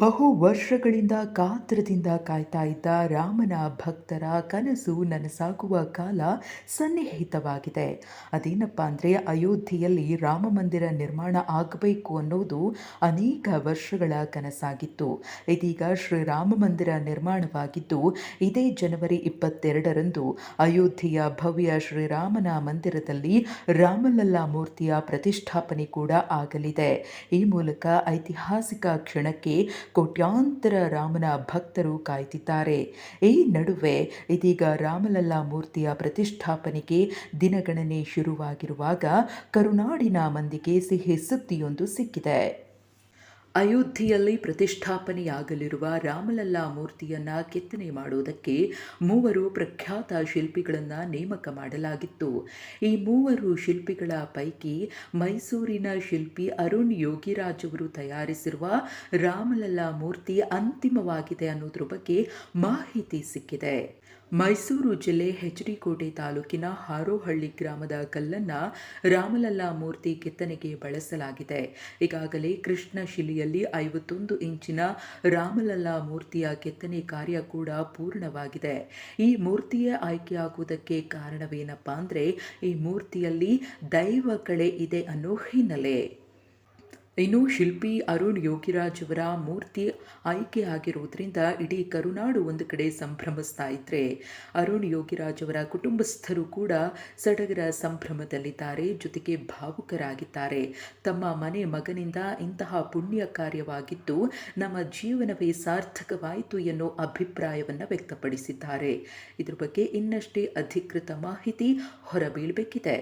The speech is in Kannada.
ಬಹು ವರ್ಷಗಳಿಂದ ಕಾತರದಿಂದ ಕಾಯ್ತಾ ಇದ್ದ ರಾಮನ ಭಕ್ತರ ಕನಸು ನನಸಾಗುವ ಕಾಲ ಸನ್ನಿಹಿತವಾಗಿದೆ. ಅದೇನಪ್ಪ ಅಂದರೆ ಅಯೋಧ್ಯೆಯಲ್ಲಿ ರಾಮ ಮಂದಿರ ನಿರ್ಮಾಣ ಆಗಬೇಕು ಅನ್ನೋದು ಅನೇಕ ವರ್ಷಗಳ ಕನಸಾಗಿತ್ತು. ಇದೀಗ ಶ್ರೀರಾಮ ಮಂದಿರ ನಿರ್ಮಾಣವಾಗಿದ್ದು, ಇದೇ ಜನವರಿ ಇಪ್ಪತ್ತೆರಡರಂದು ಅಯೋಧ್ಯೆಯ ಭವ್ಯ ಶ್ರೀರಾಮನ ಮಂದಿರದಲ್ಲಿ ರಾಮಲಲ್ಲಾ ಮೂರ್ತಿಯ ಪ್ರತಿಷ್ಠಾಪನೆ ಕೂಡ ಆಗಲಿದೆ. ಈ ಮೂಲಕ ಐತಿಹಾಸಿಕ ಕ್ಷಣಕ್ಕೆ ಕೋಟ್ಯಾಂತರ ರಾಮನ ಭಕ್ತರು ಕಾಯ್ತಿದ್ದಾರೆ. ಈ ನಡುವೆ ಇದೀಗ ರಾಮಲಲ್ಲಾ ಮೂರ್ತಿಯ ಪ್ರತಿಷ್ಠಾಪನೆಗೆ ದಿನಗಣನೆ ಶುರುವಾಗಿರುವಾಗ ಕರುನಾಡಿನ ಮಂದಿಗೆ ಸಿಹಿ ಸುದ್ದಿಯೊಂದು ಸಿಕ್ಕಿದೆ. ಅಯೋಧ್ಯೆಯಲ್ಲಿ ಪ್ರತಿಷ್ಠಾಪನೆಯಾಗಲಿರುವ ರಾಮಲಲ್ಲಾ ಮೂರ್ತಿಯನ್ನು ಕೆತ್ತನೆ ಮಾಡುವುದಕ್ಕೆ ಮೂವರು ಪ್ರಖ್ಯಾತ ಶಿಲ್ಪಿಗಳನ್ನು ನೇಮಕ ಮಾಡಲಾಗಿತ್ತು. ಈ ಮೂವರು ಶಿಲ್ಪಿಗಳ ಪೈಕಿ ಮೈಸೂರಿನ ಶಿಲ್ಪಿ ಅರುಣ್ ಯೋಗಿರಾಜ್ ಅವರು ತಯಾರಿಸಿರುವ ರಾಮಲಲ್ಲಾ ಮೂರ್ತಿ ಅಂತಿಮವಾಗಿದೆ ಅನ್ನೋದ್ರ ಬಗ್ಗೆ ಮಾಹಿತಿ ಸಿಕ್ಕಿದೆ. ಮೈಸೂರು ಜಿಲ್ಲೆ ಹೆಚ್ಡಿಕೋಟೆ ತಾಲೂಕಿನ ಹಾರೋಹಳ್ಳಿ ಗ್ರಾಮದ ಕಲ್ಲನ್ನು ರಾಮಲಲ್ಲಾ ಮೂರ್ತಿ ಕೆತ್ತನೆಗೆ ಬಳಸಲಾಗಿದೆ. ಈಗಾಗಲೇ ಕೃಷ್ಣ ಶಿಲೆಯಲ್ಲಿ ಐವತ್ತೊಂದು ಇಂಚಿನ ರಾಮಲಲ್ಲಾ ಮೂರ್ತಿಯ ಕೆತ್ತನೆ ಕಾರ್ಯ ಕೂಡ ಪೂರ್ಣವಾಗಿದೆ. ಈ ಮೂರ್ತಿಯೇ ಆಯ್ಕೆಯಾಗುವುದಕ್ಕೆ ಕಾರಣವೇನಪ್ಪ ಅಂದರೆ, ಈ ಮೂರ್ತಿಯಲ್ಲಿ ದೈವ ಕಳೆ ಇದೆ ಅನ್ನೋ ಹಿನ್ನೆಲೆ. ಇನ್ನು ಶಿಲ್ಪಿ ಅರುಣ್ ಯೋಗಿರಾಜ್ ಅವರ ಮೂರ್ತಿ ಆಯ್ಕೆ ಆಗಿರುವುದರಿಂದ ಇಡೀ ಕರುನಾಡು ಒಂದು ಕಡೆ ಸಂಭ್ರಮಿಸ್ತಾ ಇದ್ದರೆ ಅರುಣ್ ಯೋಗಿರಾಜ್ ಅವರ ಕುಟುಂಬಸ್ಥರು ಕೂಡ ಸಡಗರ ಸಂಭ್ರಮದಲ್ಲಿದ್ದಾರೆ, ಜೊತೆಗೆ ಭಾವುಕರಾಗಿದ್ದಾರೆ. ತಮ್ಮ ಮನೆ ಮಗನಿಂದ ಇಂತಹ ಪುಣ್ಯ ಕಾರ್ಯವಾಗಿದ್ದು ನಮ್ಮ ಜೀವನವೇ ಸಾರ್ಥಕವಾಯಿತು ಎನ್ನುವ ಅಭಿಪ್ರಾಯವನ್ನು ವ್ಯಕ್ತಪಡಿಸಿದ್ದಾರೆ. ಇದ್ರ ಬಗ್ಗೆ ಇನ್ನಷ್ಟೇ ಅಧಿಕೃತ ಮಾಹಿತಿ ಹೊರಬೀಳಬೇಕಿದೆ.